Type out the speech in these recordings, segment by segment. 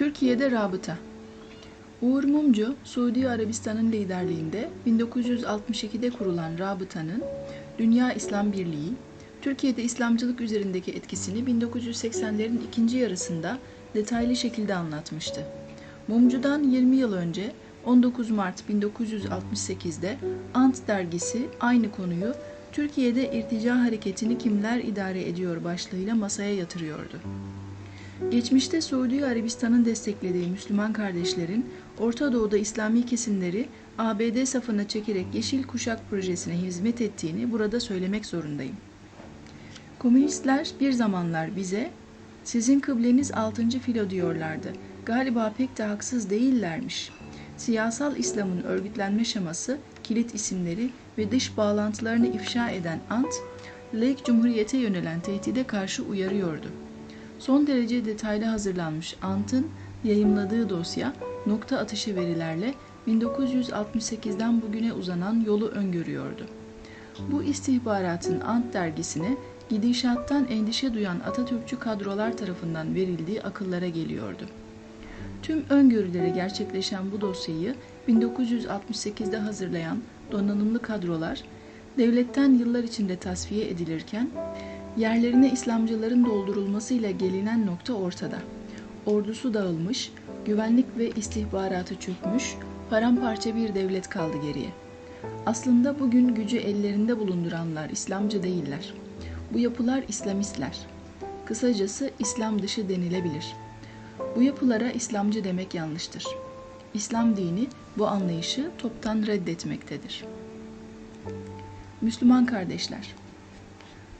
Türkiye'de rabıta. Uğur Mumcu, Suudi Arabistan'ın liderliğinde 1962'de kurulan rabıtanın Dünya İslam Birliği, Türkiye'de İslamcılık üzerindeki etkisini 1980'lerin ikinci yarısında detaylı şekilde anlatmıştı. Mumcu'dan 20 yıl önce 19 Mart 1968'de Ant dergisi aynı konuyu Türkiye'de irtica hareketini kimler idare ediyor başlığıyla masaya yatırıyordu. Geçmişte Suudi Arabistan'ın desteklediği Müslüman kardeşlerin Orta Doğu'da İslami kesimleri ABD safına çekerek Yeşil Kuşak projesine hizmet ettiğini burada söylemek zorundayım. Komünistler bir zamanlar bize sizin kıbleniz 6. filo diyorlardı. Galiba pek de haksız değillermiş. Siyasal İslam'ın örgütlenme şeması, kilit isimleri ve dış bağlantılarını ifşa eden Ant, laik cumhuriyete yönelen tehdide karşı uyarıyordu. Son derece detaylı hazırlanmış Ant'ın yayımladığı dosya nokta atışı verilerle 1968'den bugüne uzanan yolu öngörüyordu. Bu istihbaratın Ant dergisine gidişattan endişe duyan Atatürkçü kadrolar tarafından verildiği akıllara geliyordu. Tüm öngörüleri gerçekleşen bu dosyayı 1968'de hazırlayan donanımlı kadrolar devletten yıllar içinde tasfiye edilirken yerlerine İslamcıların doldurulmasıyla gelinen nokta ortada. Ordusu dağılmış, güvenlik ve istihbaratı çökmüş, paramparça bir devlet kaldı geriye. Aslında bugün gücü ellerinde bulunduranlar İslamcı değiller. Bu yapılar İslamistler. Kısacası İslam dışı denilebilir. Bu yapılara İslamcı demek yanlıştır. İslam dini bu anlayışı toptan reddetmektedir. Müslüman kardeşler,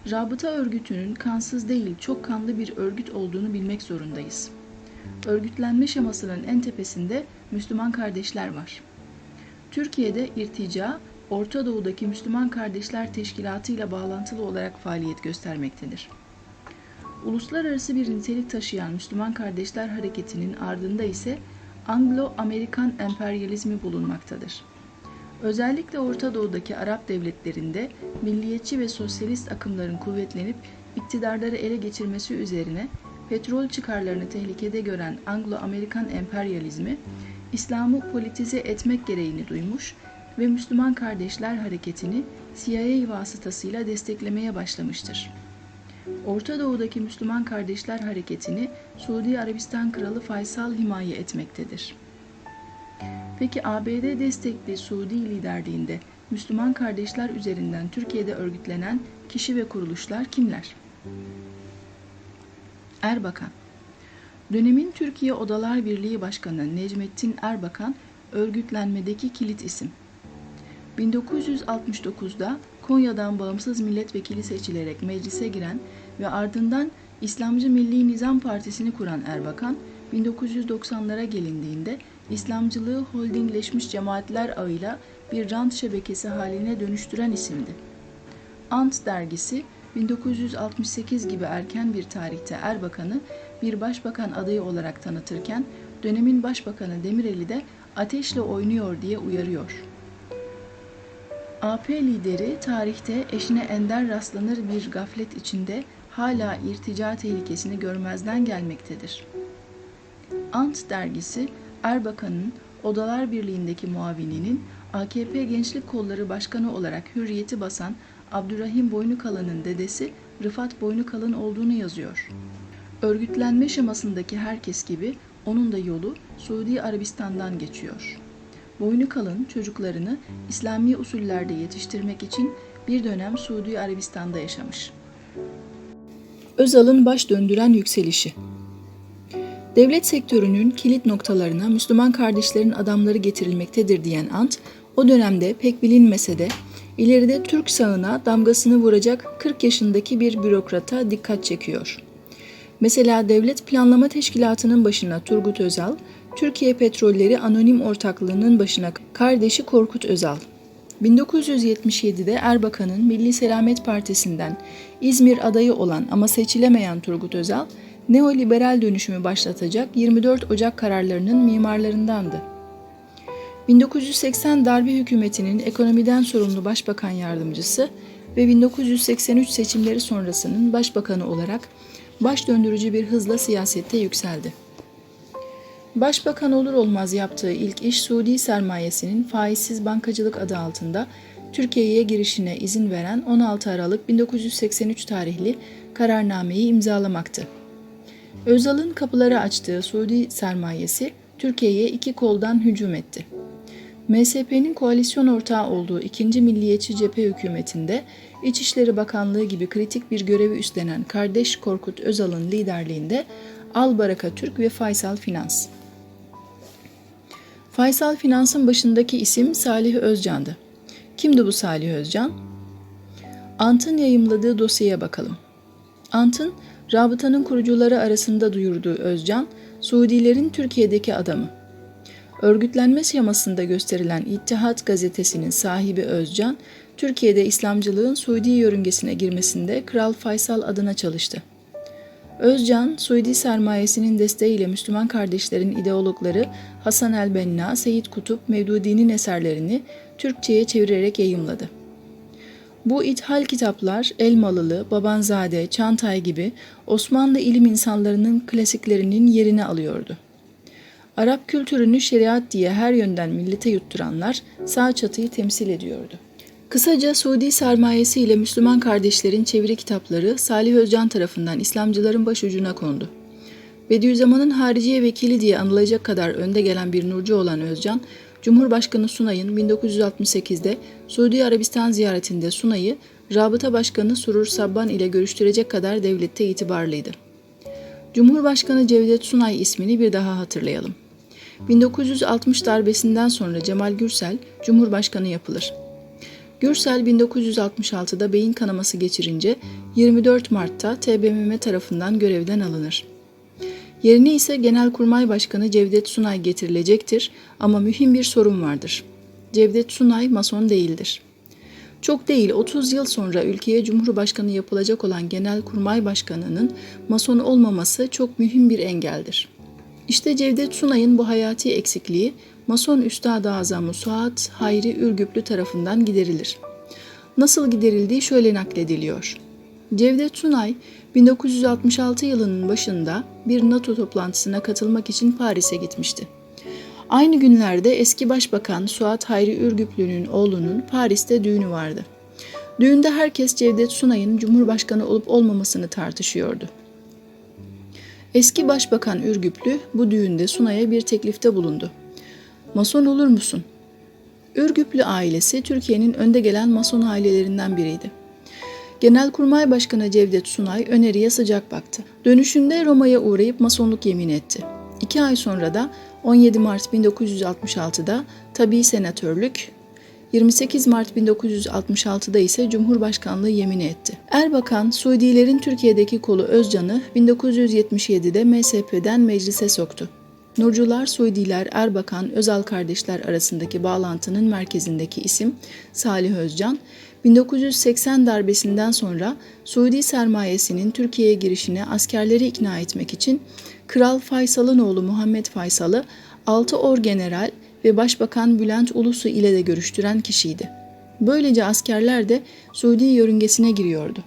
Rabıta örgütünün kansız değil çok kanlı bir örgüt olduğunu bilmek zorundayız. Örgütlenme şemasının en tepesinde Müslüman kardeşler var. Türkiye'de irtica, Orta Doğu'daki Müslüman Kardeşler Teşkilatı ile bağlantılı olarak faaliyet göstermektedir. Uluslararası bir nitelik taşıyan Müslüman Kardeşler Hareketi'nin ardında ise Anglo-Amerikan emperyalizmi bulunmaktadır. Özellikle Orta Doğu'daki Arap devletlerinde milliyetçi ve sosyalist akımların kuvvetlenip iktidarları ele geçirmesi üzerine petrol çıkarlarını tehlikede gören Anglo-Amerikan emperyalizmi, İslam'ı politize etmek gereğini duymuş ve Müslüman Kardeşler Hareketi'ni CIA vasıtasıyla desteklemeye başlamıştır. Orta Doğu'daki Müslüman Kardeşler Hareketi'ni Suudi Arabistan Kralı Faysal himaye etmektedir. Peki ABD destekli Suudi liderliğinde Müslüman kardeşler üzerinden Türkiye'de örgütlenen kişi ve kuruluşlar kimler? Erbakan Dönemin Türkiye Odalar Birliği Başkanı Necmettin Erbakan örgütlenmedeki kilit isim. 1969'da Konya'dan bağımsız milletvekili seçilerek meclise giren ve ardından İslamcı Milli Nizam Partisi'ni kuran Erbakan, 1990'lara gelindiğinde İslamcılığı holdingleşmiş cemaatler ağıyla bir rant şebekesi haline dönüştüren isimdi. Ant dergisi 1968 gibi erken bir tarihte Erbakan'ı bir başbakan adayı olarak tanıtırken dönemin başbakanı Demirel'i de ateşle oynuyor diye uyarıyor. AP lideri tarihte eşine ender rastlanır bir gaflet içinde hala irtica tehlikesini görmezden gelmektedir. Ant dergisi Erbakan'ın Odalar Birliği'ndeki muavininin AKP Gençlik Kolları Başkanı olarak hürriyeti basan Abdurrahim Boynukalın'ın dedesi Rıfat Boynukalın olduğunu yazıyor. Örgütlenme şemasındaki herkes gibi onun da yolu Suudi Arabistan'dan geçiyor. Boynukalın çocuklarını İslami usullerde yetiştirmek için bir dönem Suudi Arabistan'da yaşamış. Özal'ın baş döndüren yükselişi Devlet sektörünün kilit noktalarına Müslüman kardeşlerin adamları getirilmektedir diyen Ant, o dönemde pek bilinmese de ileride Türk sağına damgasını vuracak 40 yaşındaki bir bürokrata dikkat çekiyor. Mesela Devlet Planlama Teşkilatı'nın başına Turgut Özal, Türkiye Petrolleri Anonim Ortaklığı'nın başına kardeşi Korkut Özal. 1977'de Erbakan'ın Milli Selamet Partisi'nden İzmir adayı olan ama seçilemeyen Turgut Özal, neoliberal dönüşümü başlatacak 24 Ocak kararlarının mimarlarındandı. 1980 darbe hükümetinin ekonomiden sorumlu başbakan yardımcısı ve 1983 seçimleri sonrasının başbakanı olarak baş döndürücü bir hızla siyasette yükseldi. Başbakan olur olmaz yaptığı ilk iş Suudi sermayesinin faizsiz bankacılık adı altında Türkiye'ye girişine izin veren 16 Aralık 1983 tarihli kararnameyi imzalamaktı. Özal'ın kapıları açtığı Suudi sermayesi Türkiye'ye iki koldan hücum etti. MSP'nin koalisyon ortağı olduğu 2. Milliyetçi Cephe hükümetinde İçişleri Bakanlığı gibi kritik bir görevi üstlenen kardeş Korkut Özal'ın liderliğinde Albaraka Türk ve Faysal Finans. Faysal Finans'ın başındaki isim Salih Özcan'dı. Kimdi bu Salih Özcan? Ant'ın yayımladığı dosyaya bakalım. Ant'ın, rabıtanın kurucuları arasında duyurduğu Özcan, Suudilerin Türkiye'deki adamı. Örgütlenme şemasında gösterilen İttihat gazetesinin sahibi Özcan, Türkiye'de İslamcılığın Suudi yörüngesine girmesinde Kral Faysal adına çalıştı. Özcan, Suudi sermayesinin desteğiyle Müslüman kardeşlerin ideologları Hasan el-Benna, Seyyid Kutup, Mevdudi'nin eserlerini Türkçe'ye çevirerek yayımladı. Bu ithal kitaplar Elmalılı, Babanzade, Çantay gibi Osmanlı ilim insanlarının klasiklerinin yerini alıyordu. Arap kültürünü şeriat diye her yönden millete yutturanlar sağ çatıyı temsil ediyordu. Kısaca Suudi sermayesi ile Müslüman kardeşlerin çeviri kitapları Salih Özcan tarafından İslamcıların başucuna kondu. Bediüzzaman'ın hariciye vekili diye anılacak kadar önde gelen bir nurcu olan Özcan, Cumhurbaşkanı Sunay'ın 1968'de Suudi Arabistan ziyaretinde Sunay'ı Rabıta Başkanı Surur Sabban ile görüştürecek kadar devlette itibarlıydı. Cumhurbaşkanı Cevdet Sunay ismini bir daha hatırlayalım. 1960 darbesinden sonra Cemal Gürsel Cumhurbaşkanı yapılır. Gürsel 1966'da beyin kanaması geçirince 24 Mart'ta TBMM tarafından görevden alınır. Yerine ise Genelkurmay Başkanı Cevdet Sunay getirilecektir ama mühim bir sorun vardır. Cevdet Sunay mason değildir. Çok değil 30 yıl sonra ülkeye Cumhurbaşkanı yapılacak olan Genelkurmay Başkanı'nın mason olmaması çok mühim bir engeldir. İşte Cevdet Sunay'ın bu hayati eksikliği Mason Üstad-ı Azamı Suat Hayri Ürgüplü tarafından giderilir. Nasıl giderildiği şöyle naklediliyor. Cevdet Sunay 1966 yılının başında bir NATO toplantısına katılmak için Paris'e gitmişti. Aynı günlerde eski başbakan Suat Hayri Ürgüplü'nün oğlunun Paris'te düğünü vardı. Düğünde herkes Cevdet Sunay'ın Cumhurbaşkanı olup olmamasını tartışıyordu. Eski Başbakan Ürgüplü bu düğünde Sunay'a bir teklifte bulundu. Mason olur musun? Ürgüplü ailesi Türkiye'nin önde gelen Mason ailelerinden biriydi. Genelkurmay Başkanı Cevdet Sunay öneriye sıcak baktı. Dönüşünde Roma'ya uğrayıp Masonluk yemin etti. İki ay sonra da 17 Mart 1966'da tabi senatörlük, 28 Mart 1966'da ise Cumhurbaşkanlığı yemini etti. Erbakan, Suudilerin Türkiye'deki kolu Özcan'ı 1977'de MSP'den meclise soktu. Nurcular, Suudiler, Erbakan, Özal kardeşler arasındaki bağlantının merkezindeki isim Salih Özcan, 1980 darbesinden sonra Suudi sermayesinin Türkiye'ye girişine askerleri ikna etmek için Kral Faysal'ın oğlu Muhammed Faysal'ı 6 orgeneral ve Başbakan Bülent Ulusu ile de görüştüren kişiydi. Böylece askerler de Suudi yörüngesine giriyordu.